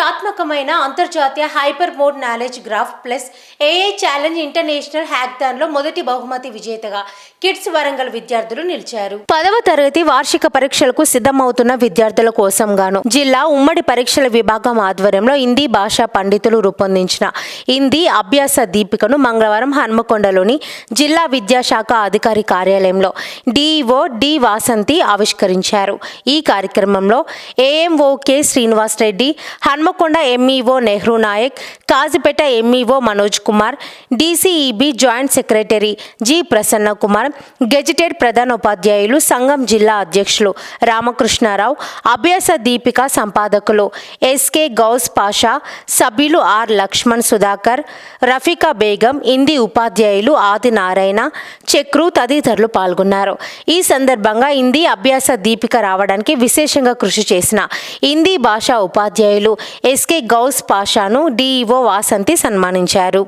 ప్రతిష్టాత్మకమైన అంతర్జాతీయ hyper mode knowledge graph plus AI challenge international హ్యాక్థాన్లో మొదటి బహుమతి విజేతగా కిడ్స్ వరంగల్ విద్యార్థులు నిలిచారు. పదవ తరగతి వార్షిక పరీక్షలకు సిద్ధమవుతున్న విద్యార్థుల కోసం గాను జిల్లా ఉమ్మడి పరీక్షల విభాగం ఆధ్వర్యంలో హిందీ భాషా పండితులు రూపొందించిన హిందీ అభ్యాస దీపికను మంగళవారం హన్మకొండలోని జిల్లా విద్యాశాఖ అధికారి కార్యాలయంలో డిఓ డి వాసంతి ఆవిష్కరించారు. ఈ కార్యక్రమంలో AMO K Srinivas Reddy Hanamkonda MEO Nehru Naik Kazipet MEO Manoj Kumar DCEB joint secretary G Prasanna Kumar gazetted ప్రధానోపాధ్యాయులు సంఘం జిల్లా అధ్యక్షులు రామకృష్ణారావు అభ్యాస దీపిక సంపాదకులు ఎస్కే గౌస్ పాషా సభ్యులు ఆర్ లక్ష్మణ్ సుధాకర్ రఫీకా బేగం హిందీ ఉపాధ్యాయులు ఆది నారాయణ చక్రు తదితరులు పాల్గొన్నారు. ఈ సందర్భంగా హిందీ అభ్యాస దీపిక రావడానికి విశేషంగా కృషి చేసిన హిందీ భాషా ఉపాధ్యాయులు ఎస్కే గౌస్ పాషాను డిఈఓ వాసంతి సన్మానించారు.